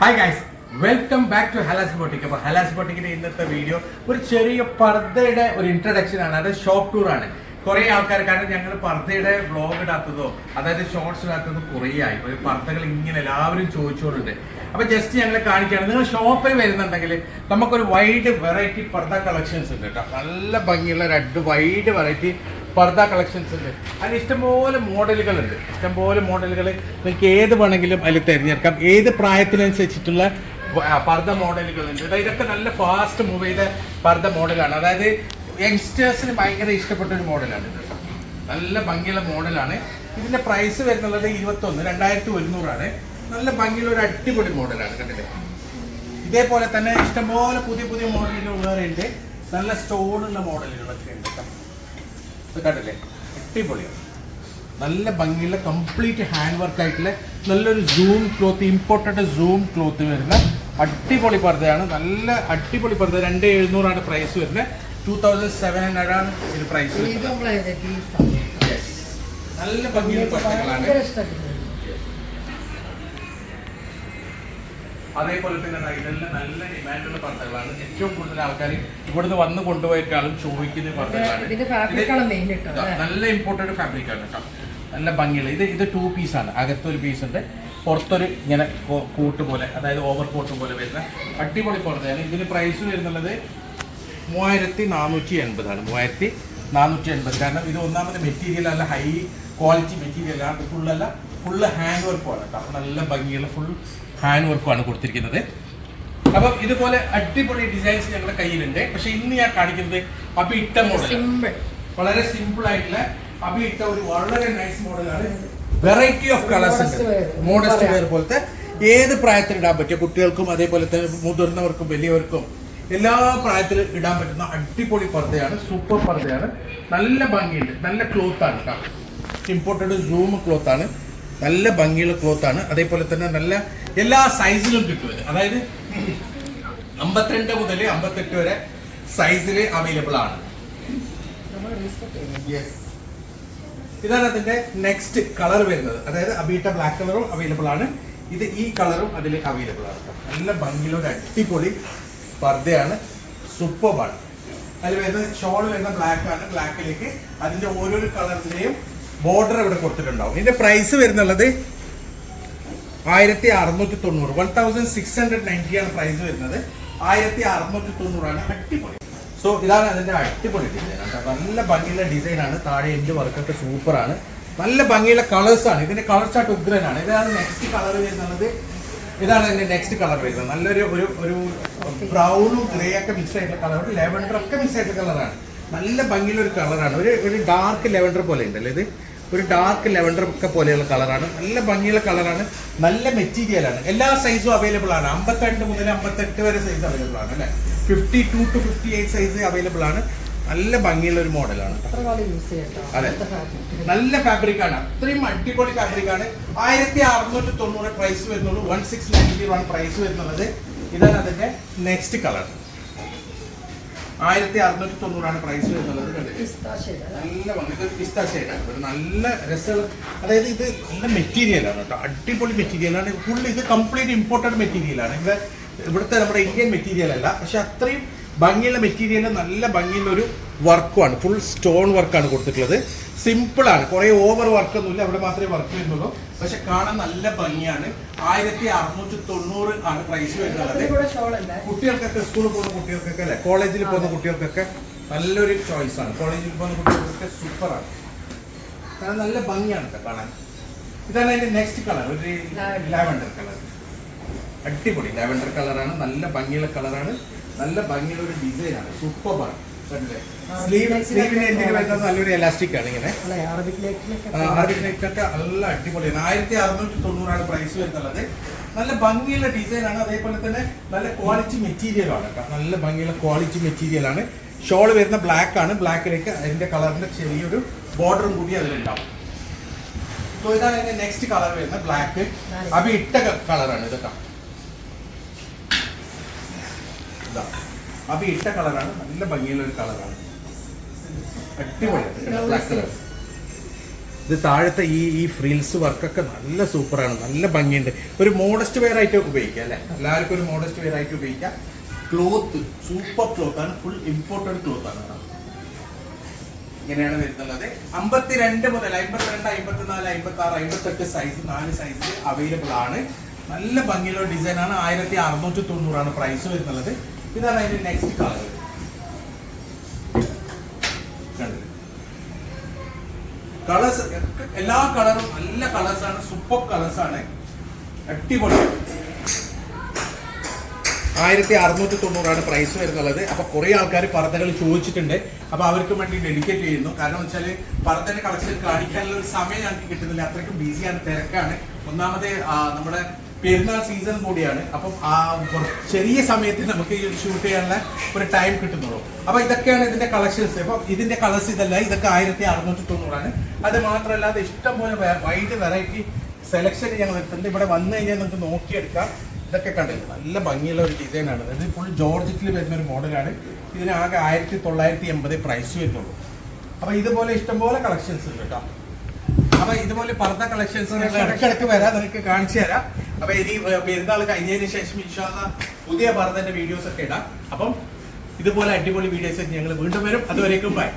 Hi guys welcome back to Halas boutique അപ്പോൾ ഹലാസ് ബോട്ടിക്കിന്റെ ഇന്നത്തെ video ഒരു ചെറിയ പർദ്ദയുടെ ഒരു ഇൻട്രഡക്ഷൻ ആണ്. അത് ഷോപ്പ് ടൂർ ആണ്. കുറെ ആൾക്കാർ കാരണം ഞങ്ങൾ പർദ്ദയുടെ വ്ളോഗ് ഇടാത്തതോ അതായത് ഷോർട്സ് ഇടാത്തതോ കുറേ ആയി. ഒരു പർദ്ദകൾ ഇങ്ങനെ എല്ലാവരും ചോദിച്ചുകൊണ്ടുണ്ട് അപ്പൊ ജസ്റ്റ് ഞങ്ങൾ കാണിക്കുകയാണ്. നിങ്ങൾ ഷോപ്പിൽ വരുന്നുണ്ടെങ്കിൽ നമുക്കൊരു വൈഡ് വെറൈറ്റി പർദ്ദ കളക്ഷൻസ് ഉണ്ട് കേട്ടോ. നല്ല ഭംഗിയുള്ള രണ്ട് വൈഡ് വെറൈറ്റി പർദ്ദ കളക്ഷൻസ് ഉണ്ട്. അതിൽ ഇഷ്ടംപോലെ മോഡലുകൾ ഉണ്ട് ഇഷ്ടംപോലെ മോഡലുകൾ നിങ്ങൾക്ക് ഏത് വേണമെങ്കിലും അതിൽ തിരഞ്ഞെടുക്കാം. ഏത് പ്രായത്തിനനുസരിച്ചിട്ടുള്ള പർദ്ദ മോഡലുകൾ ഉണ്ട് അതായത് ഇതൊക്കെ നല്ല ഫാസ്റ്റ് മൂവ് ചെയ്ത പർദ്ദ മോഡലാണ് അതായത് യങ്സ്റ്റേഴ്സിന് ഭയങ്കര ഇഷ്ടപ്പെട്ട ഒരു മോഡലാണ് ഇത്. നല്ല ഭംഗിയുള്ള മോഡലാണ് ഇതിന്റെ പ്രൈസ് വരുന്നുള്ളത് ഇരുപത്തൊന്ന് രണ്ടായിരത്തി ഒരുന്നൂറാണ്. നല്ല ഭംഗിയുള്ള ഒരു അടിപൊളി മോഡലാണ് കണ്ടില്ലേ? ഇതേപോലെ തന്നെ ഇഷ്ടംപോലെ പുതിയ പുതിയ മോഡലുകൾ വേറെ ഉണ്ട് നല്ല സ്റ്റോണുള്ള മോഡലുകളൊക്കെ ഉണ്ട് കണ്ടില്ലേ? അടിപൊളിയാണ്. നല്ല ഭംഗിയുള്ള കംപ്ലീറ്റ് ഹാൻഡ് വർക്ക് ആയിട്ടുള്ള നല്ലൊരു zoom cloth imported zoom cloth വരുന്ന അടിപൊളി പർദ്ദയാണ്. നല്ല അടിപൊളി പർദ്ദ. രണ്ട് എഴുന്നൂറാണ് പ്രൈസ് വരുന്നത് ടു തൗസൻഡ് സെവൻ ഹൺഡ്രഡ് ആണ് ഇതിന് പ്രൈസ് നല്ല ഭംഗിയുള്ള പർദ്ദകളാണ്. അതേപോലെ തന്നെ ഇതെല്ലാം നല്ല ഡിമാൻഡുള്ള പർദ്ദകളാണ്. ഏറ്റവും കൂടുതൽ ആൾക്കാർ ഇവിടുന്ന് വന്ന് കൊണ്ടുപോയേക്കാളും ചോദിക്കുന്ന പർദ്ദകളാണ്. നല്ല ഇമ്പോർട്ടന്റ് ഫാബ്രിക് ആണ് കേട്ടോ നല്ല ഭംഗിയുള്ള. ഇത് ഇത് ടു പീസാണ് അകത്തൊരു പീസ് ഉണ്ട്. പുറത്തൊരു ഇങ്ങനെ കൂട്ട് പോലെ അതായത് ഓവർ കോട്ട് പോലെ വരുന്ന അടിപൊളി പർദ്ദയാണ്. ഇതിന് പ്രൈസ് വരുന്നുള്ളത് മൂവായിരത്തി നാനൂറ്റി എൺപതാണ് മൂവായിരത്തി നാനൂറ്റി എൺപത് കാരണം ഇത് ഒന്നാമത് മെറ്റീരിയൽ അല്ല ഹൈ ക്വാളിറ്റി മെറ്റീരിയൽ ആണ്. ഫുള്ളല്ല ഫുള്ള് ഹാൻഡ് വർക്കുമാണ് കേട്ടോ നല്ല ഭംഗിയുള്ള ഫുൾ ഹാൻഡ് വർക്കുമാണ് കൊടുത്തിരിക്കുന്നത്. അപ്പം ഇതുപോലെ അടിപൊളി ഡിസൈൻസ് ഞങ്ങളുടെ കയ്യിലുണ്ട്. പക്ഷെ ഇന്ന് ഞാൻ കാണിക്കുന്നത് അപ്പൊ ഇട്ട മോഡൽ സിമ്പിൾ വളരെ സിമ്പിൾ ആയിട്ടുള്ള അപ്പൊ ഇട്ട ഒരു വളരെ നൈസ് മോഡലാണ്. വെറൈറ്റി ഓഫ് കളേഴ്സ് ഉണ്ട്. മോഡസ്റ്റ് വെയർ പോലത്തെ ഏത് പ്രായത്തിൽ ഇടാൻ പറ്റിയ കുട്ടികൾക്കും അതേപോലെ തന്നെ മുതിർന്നവർക്കും വലിയവർക്കും എല്ലാ പ്രായത്തിലും ഇടാൻ പറ്റുന്ന അടിപൊളി പർദ്ദയാണ്. സൂപ്പർ പർദ്ദയാണ്. നല്ല ഭംഗിയുണ്ട്. നല്ല ക്ലോത്ത് ആണ് കേട്ടോ. ഇമ്പോർട്ടഡ് സൂം ക്ലോത്ത് ആണ്. നല്ല ഭംഗിയുള്ള ക്ലോത്താണ് ആണ്. അതേപോലെ തന്നെ നല്ല എല്ലാ സൈസിലും കിട്ടും അതായത് അമ്പത്തിരണ്ട് മുതൽ അമ്പത്തെട്ട് വരെ സൈസിൽ അവൈലബിൾ ആണ്. ഇതാണ് അതിന്റെ നെക്സ്റ്റ് കളർ വരുന്നത്. അതായത് അബീട്ട ബ്ലാക്ക് കളറും അവൈലബിൾ ആണ്. ഇത് ഈ കളറും അതിൽ അവൈലബിൾ ആണ്. നല്ല ഭംഗിയുള്ള ഒരു അടിപൊളി പർദ്ദയാണ്. സൂപ്പർബാണ് അതിൽ വരുന്നത് ഷോൾ വരുന്ന ബ്ലാക്ക് ആണ്. ബ്ലാക്കിലേക്ക് അതിന്റെ ഓരോരോ കളറിന്റെയും ബോർഡർ ഇവിടെ കൊടുത്തിട്ടുണ്ടാവും. ഇതിന്റെ പ്രൈസ് വരുന്നുള്ളത് ആയിരത്തി അറുന്നൂറ്റി തൊണ്ണൂറ് one thousand six hundred ninety ആണ് പ്രൈസ് വരുന്നത്. ആയിരത്തി അറുന്നൂറ്റി തൊണ്ണൂറാണ് അടിപൊളി. സോ ഇതാണ് അതിന്റെ അടിപൊളി ഡിസൈൻ നല്ല ഭംഗിയുള്ള ഡിസൈനാണ് താഴെ എന്റെ വർക്കൊക്കെ സൂപ്പറാണ് നല്ല ഭംഗിയുള്ള കളേഴ്സ് ആണ്. ഇതിന്റെ കളർ ചാർട്ട് ഉഗ്രനാണ്. ഇതാണ് നെക്സ്റ്റ് കളർ വരുന്നത്. ഇതാണ് അതിന്റെ നെക്സ്റ്റ് കളർ വരുന്നത്. നല്ലൊരു ഒരു ഒരു ബ്രൗണും ഗ്രേ ഒക്കെ മിക്സ് ആയിട്ടുള്ള കളർ ലെവൻഡർ ഒക്കെ മിക്സ് ആയിട്ടുള്ള കളറാണ് നല്ല ഭംഗിയുള്ള ഒരു കളറാണ് ഒരു ഒരു ഡാർക്ക് ലെവൻഡർ പോലെ ഉണ്ടല്ലോ ഇത്. ഒരു ഡാർക്ക് ലെവൻഡർ ഒക്കെ പോലെയുള്ള കളറാണ്. നല്ല ഭംഗിയുള്ള കളറാണ്. നല്ല മെറ്റീരിയലാണ് എല്ലാ സൈസും അവൈലബിൾ ആണ്. അമ്പത്തിരണ്ട് മുതൽ അമ്പത്തെട്ട് വരെ സൈസ് അവൈലബിൾ ആണ് അല്ലേ? Fifty two two fifty eight size available ആണ്. നല്ല ഭംഗിയുള്ള ഒരു മോഡലാണ് അതെ. നല്ല ഫാബ്രിക് ആണ്. അത്രയും അടിപൊളി ഫാബ്രിക് ആണ്. ആയിരത്തി അറുന്നൂറ്റി തൊണ്ണൂറ് പ്രൈസ് വരുന്നുള്ളൂ. One six ninety one price വരുന്നുള്ളത്. ഇതാണ് അതിന്റെ നെക്സ്റ്റ് കളർ ആയിരത്തി അറുന്നൂറ്റി തൊണ്ണൂറാണ് പ്രൈസ് വരുന്നുള്ളത് അല്ലേ? നല്ല വന്നിട്ട് പിസ്ത ഷെയ്ഡാണ് നല്ല രസമുള്ള അതായത് ഇത് നല്ല മെറ്റീരിയലാണ് കേട്ടോ. അടിപൊളി മെറ്റീരിയലാണ് ഫുൾ ഇത് കംപ്ലീറ്റ് ഇമ്പോർട്ടഡ് മെറ്റീരിയലാണ് ഇത് ഇവിടുത്തെ നമ്മുടെ ഇന്ത്യൻ മെറ്റീരിയൽ അല്ല. പക്ഷെ അത്രയും ഭംഗിയുള്ള മെറ്റീരിയൽ നല്ല ഭംഗിയുള്ള ഒരു വർക്കുമാണ് ഫുൾ സ്റ്റോൺ വർക്കാണ് കൊടുത്തിട്ടുള്ളത്. സിമ്പിൾ ആണ്. കുറേ ഓവർ വർക്കൊന്നുമില്ല അവിടെ മാത്രമേ വർക്ക് വരുന്നുള്ളൂ. പക്ഷെ കാണാൻ നല്ല ഭംഗിയാണ്. ആയിരത്തി അറുന്നൂറ്റി തൊണ്ണൂറ് ആണ് പ്രൈസ് വരുന്നത്? കുട്ടികൾക്കൊക്കെ സ്കൂളിൽ പോകുന്ന കുട്ടികൾക്കൊക്കെ അല്ലെ? കോളേജിൽ പോകുന്ന കുട്ടികൾക്കൊക്കെ നല്ലൊരു ചോയ്സ് ആണ്. കോളേജിൽ പോകുന്ന കുട്ടികൾക്കൊക്കെ സൂപ്പറാണ് കാരണം നല്ല ഭംഗിയാണ് കാണാൻ. ഇതാണ് അതിന്റെ നെക്സ്റ്റ് കളർ ഒരു. ലാവൻഡർ കളർ അടിപൊളി. ലാവൻഡർ കളറാണ് നല്ല ഭംഗിയുള്ള കളറാണ് നല്ല ഭംഗിയുള്ള ഒരു ഡിസൈനാണ് സൂപ്പറാണ് സ്ലീവ് സ്ലീവിന് വരുന്നത് നല്ലൊരു എലാസ്റ്റിക് ആണ് ഇങ്ങനെ. അല്ലേ, Arabic ലേക്ക് ആ, അറബിക് നെക്കൊക്കെ നല്ല അടിപൊളിയാണ്. ആയിരത്തി അറുന്നൂറ്റി തൊണ്ണൂറാണ് പ്രൈസ് വരുന്നുള്ളത്. നല്ല ഭംഗിയുള്ള ഡിസൈൻ ആണ്. അതേപോലെ തന്നെ നല്ല ക്വാളിറ്റി മെറ്റീരിയൽ ആണ് കേട്ടോ. നല്ല ഭംഗിയുള്ള ക്വാളിറ്റി മെറ്റീരിയൽ ആണ്. ഷോൾ വരുന്ന ബ്ലാക്ക് ആണ്. ബ്ലാക്കിലേക്ക് അതിന്റെ കളറിന്റെ ചെറിയൊരു ബോർഡറും കൂടി അതിലുണ്ടാവും. സോ ഇതാണ് അതിന്റെ നെക്സ്റ്റ് കളർ വരുന്ന ബ്ലാക്ക് അഭി ഇട്ട കളറാണ് ഇതൊക്കെ ഇതാ. അഭി ഇട്ട കളറാണ്. നല്ല ഭംഗിയുള്ള ഒരു കളറാണ്. അടിപൊളി. Black colour. ഇത് താഴത്തെ ഈ ഈ ഫ്രിൽസ് വർക്കൊക്കെ നല്ല സൂപ്പറാണ്. നല്ല ഭംഗിയുണ്ട്. ഒരു മോഡസ്റ്റ് വെയർ ആയിട്ട് ഉപയോഗിക്കാം അല്ലേ? എല്ലാവർക്കും ഒരു മോഡസ്റ്റ് വെയർ ആയിട്ട് ഉപയോഗിക്കാം. ക്ലോത്ത് സൂപ്പർ ക്ലോത്ത് ആണ്. ഫുൾ ഇമ്പോർട്ടഡ് ക്ലോത്ത് ആണ്. ഇങ്ങനെയാണ് വരുന്നുള്ളത്. അമ്പത്തിരണ്ട് മുതൽ അമ്പത്തിരണ്ട് അമ്പത്തിനാല് അമ്പത്തി ആറ് അമ്പത്തെട്ട് സൈസ് നാല് സൈസ് അവൈലബിൾ ആണ്. നല്ല ഭംഗിയുള്ള ഡിസൈൻ ആണ്. ആയിരത്തി അറുന്നൂറ്റി തൊണ്ണൂറാണ് പ്രൈസ് വരുന്നുള്ളത്. ഇതാണ് അതിന്റെ നെക്സ്റ്റ് കളർ കളേഴ്സ് എല്ലാ കളറും നല്ല കളേഴ്സ് ആണ് സൂപ്പർ കളേഴ്സ് ആണ്. അടിപൊളി. ആയിരത്തി അറുന്നൂറ്റി തൊണ്ണൂറാണ് പ്രൈസ് വരുന്നുള്ളത്. അപ്പൊ കുറെ ആൾക്കാർ പർദ്ദകൾ ചോദിച്ചിട്ടുണ്ട്. അപ്പൊ അവർക്ക് വേണ്ടി ഡെഡിക്കേറ്റ് ചെയ്യുന്നു. കാരണം വെച്ചാൽ പർദ്ദന്റെ കളക്ഷൻ കാണിക്കാനുള്ള ഒരു സമയം ഞങ്ങൾക്ക് കിട്ടുന്നില്ല. അത്രയ്ക്കും ബിസിയാണ് തിരക്കാണ്. ഒന്നാമത് നമ്മുടെ പെരുന്നാൾ സീസൺ കൂടിയാണ്. അപ്പം ആ ചെറിയ സമയത്ത് നമുക്ക് ഷൂട്ട് ചെയ്യാനുള്ള ഒരു ടൈം കിട്ടുന്നുള്ളൂ. അപ്പൊ ഇതൊക്കെയാണ് ഇതിന്റെ കളക്ഷൻസ് അപ്പൊ ഇതിന്റെ കളേഴ്സ് ഇതല്ല. ഇതൊക്കെ ആയിരത്തി അറുന്നൂറ്റി തൊണ്ണൂറാണ്. അത് മാത്രമല്ലാതെ ഇഷ്ടംപോലെ വൈഡ് വെറൈറ്റി സെലക്ഷൻ ഞങ്ങൾ എടുത്തിട്ടുണ്ട്. ഇവിടെ വന്നു കഴിഞ്ഞാൽ നമുക്ക് നോക്കിയെടുക്കാം. ഇതൊക്കെ കണ്ടില്ല? നല്ല ഭംഗിയുള്ള ഒരു ഡിസൈൻ ആണ്. ഇത് ഫുൾ ജോർജറ്റിൽ വരുന്ന ഒരു മോഡലാണ് ഇതിന് ആകെ ആയിരത്തി തൊള്ളായിരത്തി എൺപത് പ്രൈസ് വരുന്നുള്ളൂ. അപ്പൊ ഇതുപോലെ ഇഷ്ടംപോലെ കളക്ഷൻസ് ഉണ്ട് കേട്ടോ. അപ്പൊ ഇതുപോലെ പർദ്ദ കളക്ഷൻസ് ഇടയ്ക്കിടയ്ക്ക് വരാം. നിനക്ക് കാണിച്ചു തരാം. അപ്പൊ ഇനി പെരുന്നാൾ കഴിഞ്ഞതിന് ശേഷം ഇൻഷാല്ല പുതിയ പർദ്ദന്റെ വീഡിയോസ് ഒക്കെ ഇടാം. അപ്പം ഇതുപോലെ അടിപൊളി വീഡിയോസ് ഞങ്ങൾ വീണ്ടും വരും. അതുവരേക്കും ബൈ